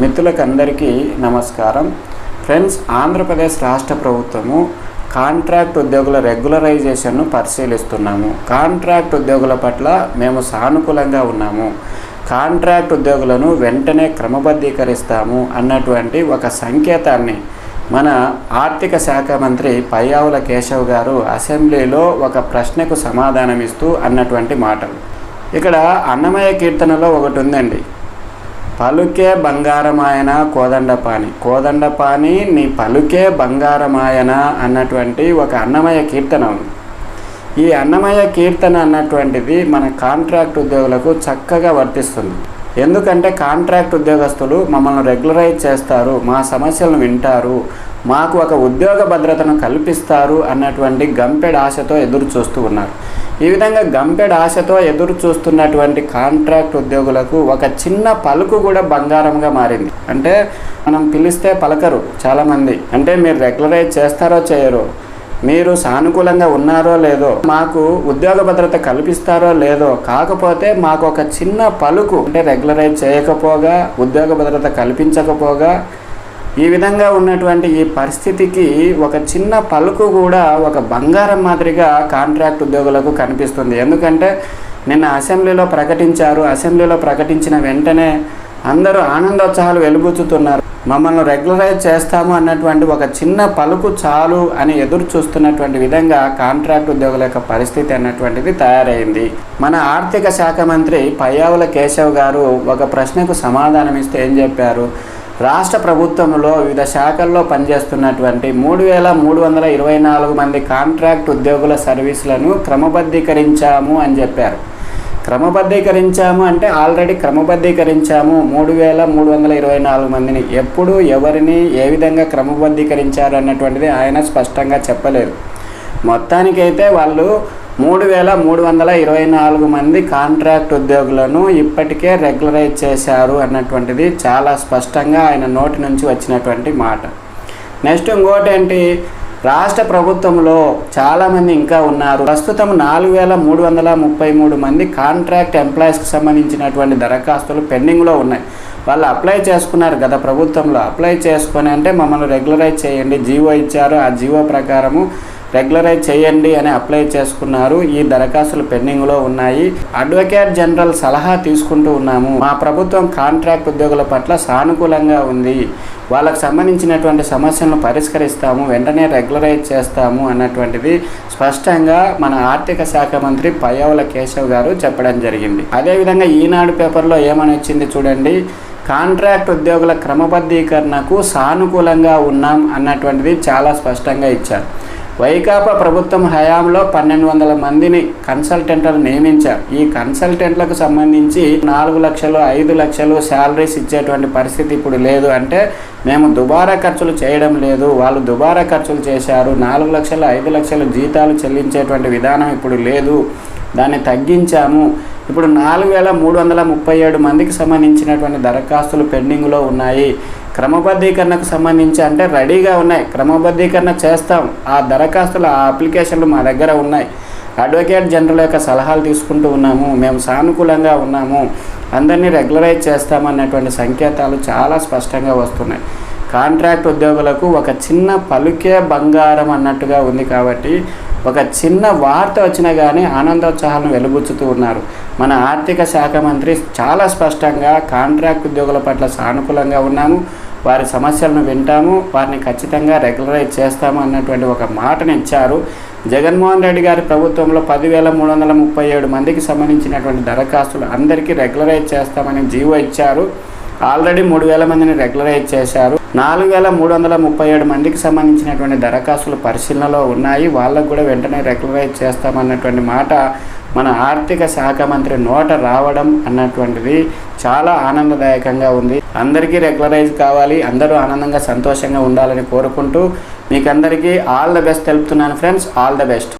మిత్రులకు అందరికీ నమస్కారం. ఫ్రెండ్స్ ఆంధ్రప్రదేశ్ రాష్ట్ర ప్రభుత్వము కాంట్రాక్ట్ ఉద్యోగుల రెగ్యులరైజేషన్ను పరిశీలిస్తున్నాము. కాంట్రాక్ట్ ఉద్యోగుల పట్ల మేము సానుకూలంగా ఉన్నాము. కాంట్రాక్ట్ ఉద్యోగులను వెంటనే క్రమబద్ధీకరిస్తాము అన్నటువంటి ఒక సంకేతాన్ని మన ఆర్థిక శాఖ మంత్రి పయ్యావుల కేశవ్ గారు అసెంబ్లీలో ఒక ప్రశ్నకు సమాధానమిస్తూ అన్నటువంటి మాటలు. ఇక్కడ అన్నమయ్య కీర్తనలో ఒకటి ఉందండి. పలుకే బంగారమాయన కోదండపాని కోదండపాని నీ పలుకే బంగారమాయన అన్నటువంటి ఒక అన్నమయ కీర్తన ఉంది. ఈ అన్నమయ కీర్తన అన్నటువంటిది మన కాంట్రాక్ట్ ఉద్యోగులకు చక్కగా వర్తిస్తుంది. ఎందుకంటే కాంట్రాక్ట్ ఉద్యోగస్తులు మమ్మల్ని రెగ్యులరైజ్ చేస్తారు మా సమస్యలను వింటారు మాకు ఒక ఉద్యోగ భద్రతను కల్పిస్తారు అన్నటువంటి గంపెడ్ ఆశతో ఎదురు చూస్తూ ఉన్నారు. ఈ విధంగా గంపెడ్ ఆశతో ఎదురు చూస్తున్నటువంటి కాంట్రాక్ట్ ఉద్యోగులకు ఒక చిన్న పలుకు కూడా బంగారంగా మారింది. అంటే మనం పిలిస్తే పలకరు చాలామంది. అంటే మీరు రెగ్యులరైజ్ చేస్తారో చేయరో మీరు సానుకూలంగా ఉన్నారో లేదో మాకు ఉద్యోగ భద్రత కల్పిస్తారో లేదో కాకపోతే మాకు ఒక చిన్న పలుకు. అంటే రెగ్యులరైజ్ చేయకపోగా ఉద్యోగ భద్రత కల్పించకపోగా ఈ విధంగా ఉన్నటువంటి ఈ పరిస్థితికి ఒక చిన్న పలుకు కూడా ఒక బంగారం మాదిరిగా కాంట్రాక్ట్ ఉద్యోగులకు కనిపిస్తుంది. ఎందుకంటే నిన్న అసెంబ్లీలో ప్రకటించారు. అసెంబ్లీలో ప్రకటించిన వెంటనే అందరూ ఆనందోత్సాహాలు వెలుబుచ్చుతున్నారు మమ్మల్ని రెగ్యులరైజ్ చేస్తాము అన్నటువంటి ఒక చిన్న పలుకు చాలు అని ఎదురు చూస్తున్నటువంటి విధంగా కాంట్రాక్ట్ ఉద్యోగుల యొక్క పరిస్థితి అన్నటువంటిది తయారైంది. మన ఆర్థిక శాఖ మంత్రి పయ్యావుల కేశవ్ గారు ఒక ప్రశ్నకు సమాధానం ఇస్తే ఏం చెప్పారు? రాష్ట్ర ప్రభుత్వంలో వివిధ శాఖల్లో పనిచేస్తున్నటువంటి మూడు వేల మూడు వందల ఇరవై నాలుగు మంది కాంట్రాక్ట్ ఉద్యోగుల సర్వీసులను క్రమబద్ధీకరించాము అని చెప్పారు. క్రమబద్ధీకరించాము అంటే ఆల్రెడీ క్రమబద్ధీకరించాము మూడు వేల మూడు వందల ఇరవై నాలుగు మందిని. ఎప్పుడు ఎవరిని ఏ విధంగా క్రమబద్ధీకరించారు అన్నటువంటిది ఆయన స్పష్టంగా చెప్పలేదు. మొత్తానికైతే వాళ్ళు మూడు వేల మూడు వందల ఇరవై నాలుగు మంది కాంట్రాక్ట్ ఉద్యోగులను ఇప్పటికే రెగ్యులరైజ్ చేశారు అన్నటువంటిది చాలా స్పష్టంగా ఆయన నోటి నుంచి వచ్చినటువంటి మాట. నెక్స్ట్ ఇంకోటి ఏంటి రాష్ట్ర ప్రభుత్వంలో చాలామంది ఇంకా ఉన్నారు. ప్రస్తుతం నాలుగు వేల మూడు వందల ముప్పై మూడు మంది కాంట్రాక్ట్ ఎంప్లాయీస్కి సంబంధించినటువంటి దరఖాస్తులు పెండింగ్లో ఉన్నాయి. వాళ్ళు అప్లై చేసుకున్నారు గత ప్రభుత్వంలో. అప్లై చేసుకొని అంటే మమ్మల్ని రెగ్యులరైజ్ చేయండి. జీవో ఇచ్చారు. ఆ జీవో ప్రకారము రెగ్యులరైజ్ చేయండి అని అప్లై చేసుకున్నారు. ఈ దరఖాస్తులు పెండింగ్లో ఉన్నాయి. అడ్వకేట్ జనరల్ సలహా తీసుకుంటూ ఉన్నాము. మా ప్రభుత్వం కాంట్రాక్ట్ ఉద్యోగుల పట్ల సానుకూలంగా ఉంది. వాళ్ళకు సంబంధించినటువంటి సమస్యలను పరిష్కరిస్తాము. వెంటనే రెగ్యులరైజ్ చేస్తాము అన్నటువంటిది స్పష్టంగా మన ఆర్థిక శాఖ మంత్రి పయ్యవుల కేశవ్ గారు చెప్పడం జరిగింది. అదేవిధంగా ఈనాడు పేపర్లో ఏమని వచ్చింది చూడండి. కాంట్రాక్ట్ ఉద్యోగుల క్రమబద్ధీకరణకు సానుకూలంగా ఉన్నాం అన్నటువంటిది చాలా స్పష్టంగా ఇచ్చారు. వైకాపా ప్రభుత్వం హయాంలో పన్నెండు వందల మందిని కన్సల్టెంట్లను నియమించారు. ఈ కన్సల్టెంట్లకు సంబంధించి నాలుగు లక్షలు ఐదు లక్షలు శాలరీస్ ఇచ్చేటువంటి పరిస్థితి ఇప్పుడు లేదు అంటే మేము దుబారా ఖర్చులు చేయడం లేదు. వాళ్ళు దుబారా ఖర్చులు చేశారు. నాలుగు లక్షలు ఐదు లక్షలు జీతాలు చెల్లించేటువంటి విధానం ఇప్పుడు లేదు. దాన్ని తగ్గించాము. ఇప్పుడు నాలుగు వేల మూడు వందల ముప్పై ఏడు మందికి సంబంధించినటువంటి దరఖాస్తులు పెండింగ్లో ఉన్నాయి. క్రమబద్ధీకరణకు సంబంధించి అంటే రెడీగా ఉన్నాయి. క్రమబద్ధీకరణ చేస్తాం. ఆ దరఖాస్తులు ఆ అప్లికేషన్లు మా దగ్గర ఉన్నాయి. అడ్వకేట్ జనరల్ యొక్క సలహాలు తీసుకుంటూ ఉన్నాము. మేము సానుకూలంగా ఉన్నాము. అందరినీ రెగ్యులరైజ్ చేస్తామన్నటువంటి సంకేతాలు చాలా స్పష్టంగా వస్తున్నాయి. కాంట్రాక్ట్ ఉద్యోగులకు ఒక చిన్న పలుకే బంగారం అన్నట్టుగా ఉంది కాబట్టి ఒక చిన్న వార్త వచ్చినా కానీ ఆనందోత్సాహాలను వెలుబుచ్చుతూ ఉన్నారు. మన ఆర్థిక శాఖ మంత్రి చాలా స్పష్టంగా కాంట్రాక్ట్ ఉద్యోగుల పట్ల సానుకూలంగా ఉన్నాము. వారి సమస్యలను వింటాము వారిని ఖచ్చితంగా రెగ్యులరైజ్ చేస్తాము అన్నటువంటి ఒక మాటను ఇచ్చారు. జగన్మోహన్ రెడ్డి గారి ప్రభుత్వంలో పదివేల మూడు వందల ముప్పై ఏడు మందికి సంబంధించినటువంటి దరఖాస్తులు అందరికీ రెగ్యులరైజ్ చేస్తామని జీవో ఇచ్చారు. ఆల్రెడీ మూడు వేల మందిని రెగ్యులరైజ్ చేశారు. నాలుగు వేల మూడు వందల ముప్పై ఏడు మందికి సంబంధించినటువంటి దరఖాస్తులు పరిశీలనలో ఉన్నాయి. వాళ్ళకు కూడా వెంటనే రెగ్యులరైజ్ చేస్తామన్నటువంటి మాట మన ఆర్థిక శాఖ మంత్రి నోట రావడం అన్నటువంటిది చాలా ఆనందదాయకంగా ఉంది. అందరికీ రెగ్యులరైజ్ కావాలి. అందరూ ఆనందంగా సంతోషంగా ఉండాలని కోరుకుంటూ మీకు అందరికీ ఆల్ ద బెస్ట్ తెలుపుతున్నాను ఫ్రెండ్స్. All the best.